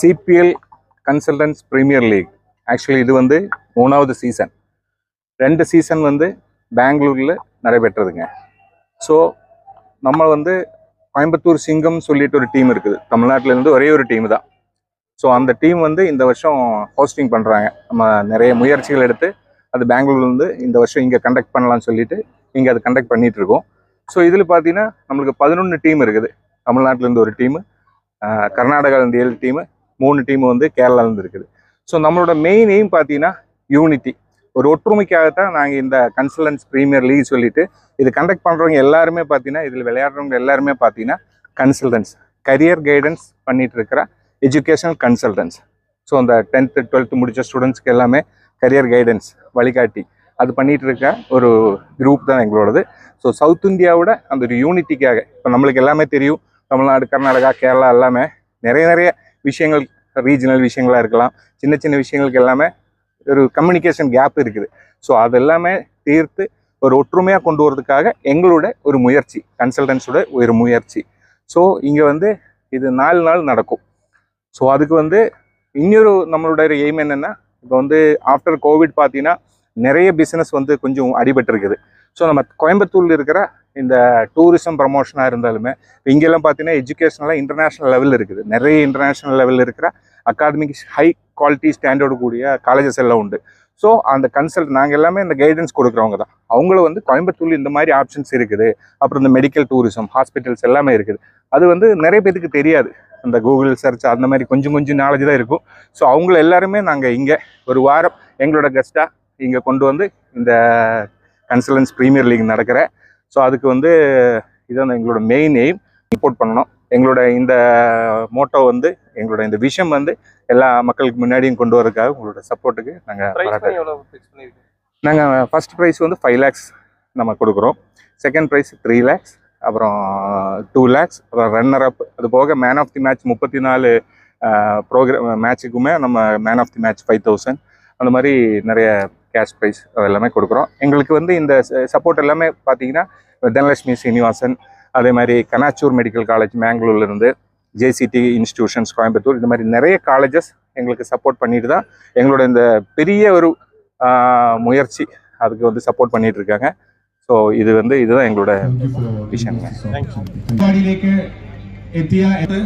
CPL consultants premier league actually இது வந்து மூணாவது சீசன் ரெண்டு சீசன் வந்து பெங்களூரில் நடைபெற்றதுங்க. ஸோ நம்ம வந்து கோயம்புத்தூர் சிங்கம் சொல்லிட்டு ஒரு டீம் இருக்குது. தமிழ்நாட்டிலேருந்து ஒரே ஒரு டீம் தான். ஸோ அந்த டீம் வந்து இந்த வருஷம் ஹோஸ்டிங் பண்ணுறாங்க நம்ம நிறைய முயற்சிகள் எடுத்து அது பெங்களூர்லேருந்து இந்த வருஷம் இங்கே கண்டக்ட் பண்ணலாம்னு சொல்லிட்டு இங்கே அது கண்டக்ட் பண்ணிகிட்ருக்கோம் இருக்கோம். ஸோ இதில் பார்த்தீங்கன்னா நம்மளுக்கு பதினொன்று டீம் இருக்குது. தமிழ்நாட்டிலேருந்து ஒரு டீமு கர்நாடகாவிலேருந்து ஏழு டீமு மூணு டீம் வந்து கேரளாலேருந்து இருக்குது ஸோ நம்மளோட மெயின் எய்ம் பார்த்தீங்கன்னா யூனிட்டி ஒரு ஒற்றுமைக்காகத்தான் நாங்கள் இந்த கன்சல்டன்ஸ் ப்ரீமியர் லீக் சொல்லிட்டு இது கண்டக்ட் பண்ணுறவங்க எல்லாருமே பார்த்தீங்கன்னா இதில் விளையாடுறவங்க எல்லாருமே பார்த்தீங்கன்னா கன்சல்டன்ஸ் கரியர் கைடன்ஸ் பண்ணிட்டு இருக்கிற எஜுகேஷனல் கன்சல்டன்ஸ் ஸோ அந்த டென்த்து டுவெல்த்து முடித்த ஸ்டூடெண்ட்ஸ்க்கு எல்லாமே கரியர் கைடன்ஸ் வழிகாட்டி அது பண்ணிட்டு இருக்க ஒரு குரூப் தான் எங்களோடது. ஸோ சவுத் இந்தியாவோட அந்த ஒரு யூனிட்டிக்காக இப்போ நம்மளுக்கு எல்லாமே தெரியும். தமிழ்நாடு கர்நாடகா கேரளா எல்லாமே நிறைய நிறைய விஷயங்கள் ரீஜனல் விஷயங்களா இருக்கலாம். சின்ன சின்ன விஷயங்களுக்கு எல்லாமே ஒரு கம்யூனிகேஷன் கேப் இருக்குது. ஸோ அது எல்லாமே தீர்த்து ஒரு ஒற்றுமையாக கொண்டு வரதுக்காக எங்களோட ஒரு முயற்சி கன்சல்டன்ஸோட ஒரு முயற்சி. ஸோ இங்கே வந்து இது நாலு நாள் நடக்கும். ஸோ அதுக்கு வந்து இன்னொரு நம்மளோட எய்ம் என்னென்னா இப்போ வந்து ஆஃப்டர் கோவிட் பார்த்தீங்கன்னா நிறைய பிஸ்னஸ் வந்து கொஞ்சம் அடிபட்டுருக்குது. ஸோ நம்ம கோயம்புத்தூரில் இருக்கிற இந்த டூரிசம் ப்ரமோஷனாக இருந்தாலுமே இங்கெல்லாம் பார்த்தீங்கன்னா எஜுகேஷனெலாம் இன்டர்நேஷ்னல் லெவலில் இருக்குது. நிறைய இன்டர்நேஷ்னல் லெவலில் இருக்கிற அகாடமிக் ஹை குவாலிட்டி ஸ்டாண்டர்டு கூடிய காலேஜஸ் எல்லாம் உண்டு. ஸோ அந்த கன்சல்ட் நாங்கள் எல்லாமே இந்த கைடன்ஸ் கொடுக்குறவங்க தான். அவங்களும் வந்து கோயம்புத்தூர் இந்த மாதிரி ஆப்ஷன்ஸ் இருக்குது. அப்புறம் இந்த மெடிக்கல் டூரிசம் ஹாஸ்பிட்டல்ஸ் எல்லாமே இருக்குது. அது வந்து நிறைய பேத்துக்கு தெரியாது. அந்த கூகுள் சர்ச் அந்த மாதிரி கொஞ்சம் கொஞ்சம் நாலேஜ் தான் இருக்கும். ஸோ அவங்கள எல்லாருமே நாங்கள் இங்கே ஒரு வாரம் எங்களோட கெஸ்ட்டாக இங்கே கொண்டு வந்து இந்த கன்சல்டன்ஸ் ப்ரீமியர் லீக் நடக்கிற. ஸோ அதுக்கு வந்து இதான் எங்களோட மெயின் எய்ம் சப்போர்ட் பண்ணணும். எங்களோட இந்த மோட்டோ வந்து எங்களோட இந்த விஷயம் வந்து எல்லா மக்களுக்கு முன்னாடியும் கொண்டு வரதுக்காக உங்களோட சப்போர்ட்டுக்கு நாங்கள் நாங்கள் ஃபர்ஸ்ட் ப்ரைஸ் வந்து ஃபைவ் லேக்ஸ் நம்ம கொடுக்குறோம். செகண்ட் ப்ரைஸ் த்ரீ லேக்ஸ் அப்புறம் டூ லேக்ஸ் அப்புறம் ரன்னர் அப் அது போக மேன் ஆஃப் தி மேட்ச் முப்பத்தி நாலு ப்ரோக்ராம் மேட்சுக்குமே நம்ம man of the match five thousand அந்த மாதிரி நிறைய கேஷ் ப்ரைஸ் அது எல்லாமே கொடுக்குறோம் எங்களுக்கு வந்து இந்த சப்போர்ட் எல்லாமே பார்த்தீங்கன்னா தனலட்சுமி சீனிவாசன் அதே மாதிரி கனாச்சூர் மெடிக்கல் காலேஜ் மேங்களூர்லேருந்து ஜேசிடி இன்ஸ்டிடியூஷன்ஸ் கோயம்புத்தூர் இந்த மாதிரி நிறைய காலேஜஸ் எங்களுக்கு சப்போர்ட் பண்ணிட்டு தான் எங்களோட இந்த பெரிய ஒரு ஆஹ், முயற்சி அதுக்கு வந்து சப்போர்ட் பண்ணிட்டு இருக்காங்க ஸோ ഇത് வந்து இதுதான் எங்களோட വിഷയങ്ങൾ. പരിപാടിയിലേക്ക് എത്തിയ ഇത്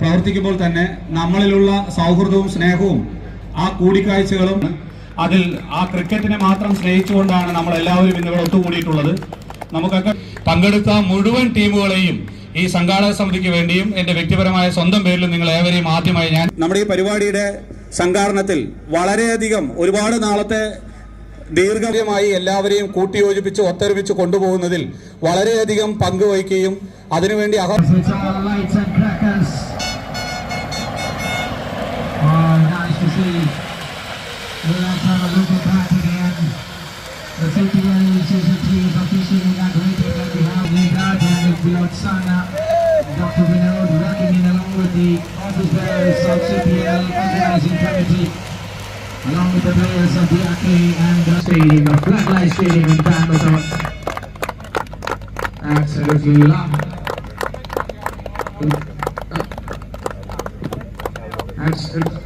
പ്രവർത്തിക്കുമ്പോൾ തന്നെ നമ്മളിലുള്ള സൗഹൃദവും സ്നേഹവും ആ കൂടിക്കാഴ്ചകളും അതിൽ ആ ക്രിക്കറ്റിനെ മാത്രം സ്നേഹിച്ചുകൊണ്ടാണ് നമ്മൾ എല്ലാവരും ഇന്നിവിടെ ഒത്തുകൂടിയിട്ടുള്ളത് നമുക്കൊക്കെ പങ്കെടുത്ത മുഴുവൻ ടീമുകളെയും ഈ സംഘാടക സമിതിക്ക് വേണ്ടിയും എന്റെ വ്യക്തിപരമായ സ്വന്തം പേരിലും നിങ്ങൾ ഏവരെയും ആദ്യമായി ഞാൻ നമ്മുടെ ഈ പരിപാടിയുടെ സംഘാടനത്തിൽ വളരെയധികം ഒരുപാട് നാളത്തെ ദീർഘമായി എല്ലാവരെയും കൂട്ടിയോജിപ്പിച്ച് ഒത്തൊരുമിച്ച് കൊണ്ടുപോകുന്നതിൽ വളരെയധികം പങ്കുവഹിക്കുകയും അതിനുവേണ്ടി അഹ. Oh, nice to see. The 51 is officially inaugurated on behalf of Guardian of Blood Sana. Dr. Vinod working the CPL Organizing Committee, along with the players of the AK and the Stadium, of Blacklight Stadium in Bandleton. Absolutely love. Absolutely.